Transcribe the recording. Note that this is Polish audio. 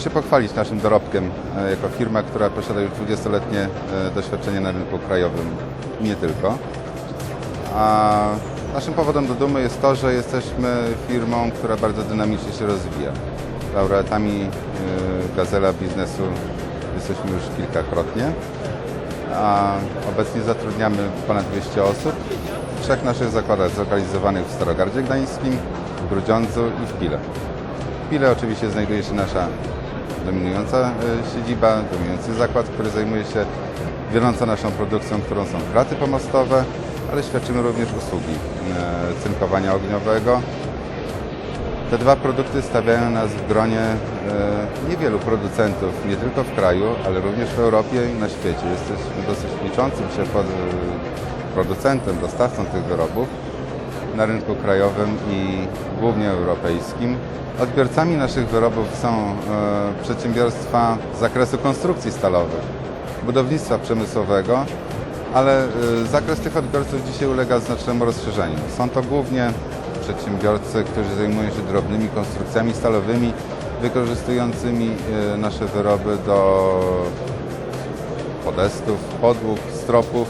się pochwalić naszym dorobkiem e, jako firma, która posiada już 20-letnie e, doświadczenie na rynku krajowym i nie tylko. A naszym powodem do dumy jest to, że jesteśmy firmą, która bardzo dynamicznie się rozwija. Laureatami e, Gazela Biznesu jesteśmy już kilkakrotnie, a obecnie zatrudniamy ponad 200 osób w trzech naszych zakładach zlokalizowanych w Starogardzie Gdańskim, w Grudziądzu i w Pile. Pile oczywiście znajduje się nasza dominująca e, siedziba, dominujący zakład, który zajmuje się wiodącą naszą produkcją, którą są kraty pomostowe, ale świadczymy również usługi e, cynkowania ogniowego. Te dwa produkty stawiają nas w gronie e, niewielu producentów, nie tylko w kraju, ale również w Europie i na świecie. Jesteśmy dosyć liczącym się producentem, dostawcą tych wyrobów na rynku krajowym i głównie europejskim. Odbiorcami naszych wyrobów są e, przedsiębiorstwa z zakresu konstrukcji stalowych, budownictwa przemysłowego, ale e, zakres tych odbiorców dzisiaj ulega znacznemu rozszerzeniu. Są to głównie przedsiębiorcy, którzy zajmują się drobnymi konstrukcjami stalowymi, wykorzystującymi e, nasze wyroby do podestów, podłóg, stropów,